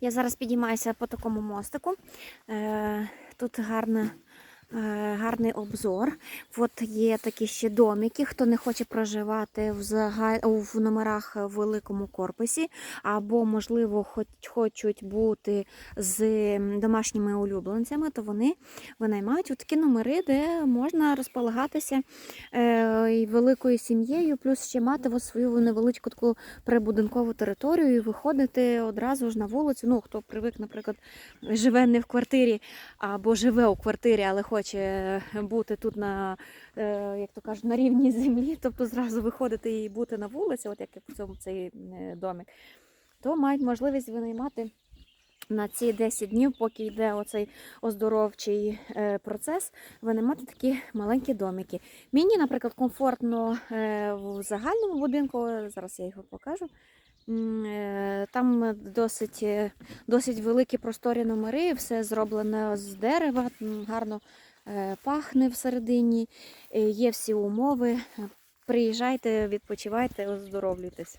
Я зараз підіймаюся по такому мостику. Е, Тут гарна, гарний обзор. От є такі ще домики, хто не хоче проживати в, зага... в номерах в великому корпусі, або, можливо, хоч хочуть бути з домашніми улюбленцями, то вони винаймають от такі номери, де можна розполагатися е, і великою сім'єю, плюс ще мати свою невеличку таку прибудинкову територію і виходити одразу ж на вулицю. Ну, хто привик, наприклад, живе не в квартирі або живе у квартирі, але хоче бути тут на, е, як то кажуть, на рівні землі, тобто зразу виходити і бути на вулиці, от як в цьому цей е, домик, то мають можливість винаймати. На ці 10 днів, поки йде оцей оздоровчий е, процес, винаймати такі маленькі домики. Мені, наприклад, комфортно в загальному будинку, зараз я його покажу. Там досить, досить великі просторі номери, все зроблено з дерева, гарно пахне всередині, е, є всі умови. Приїжджайте, відпочивайте, оздоровлюйтесь.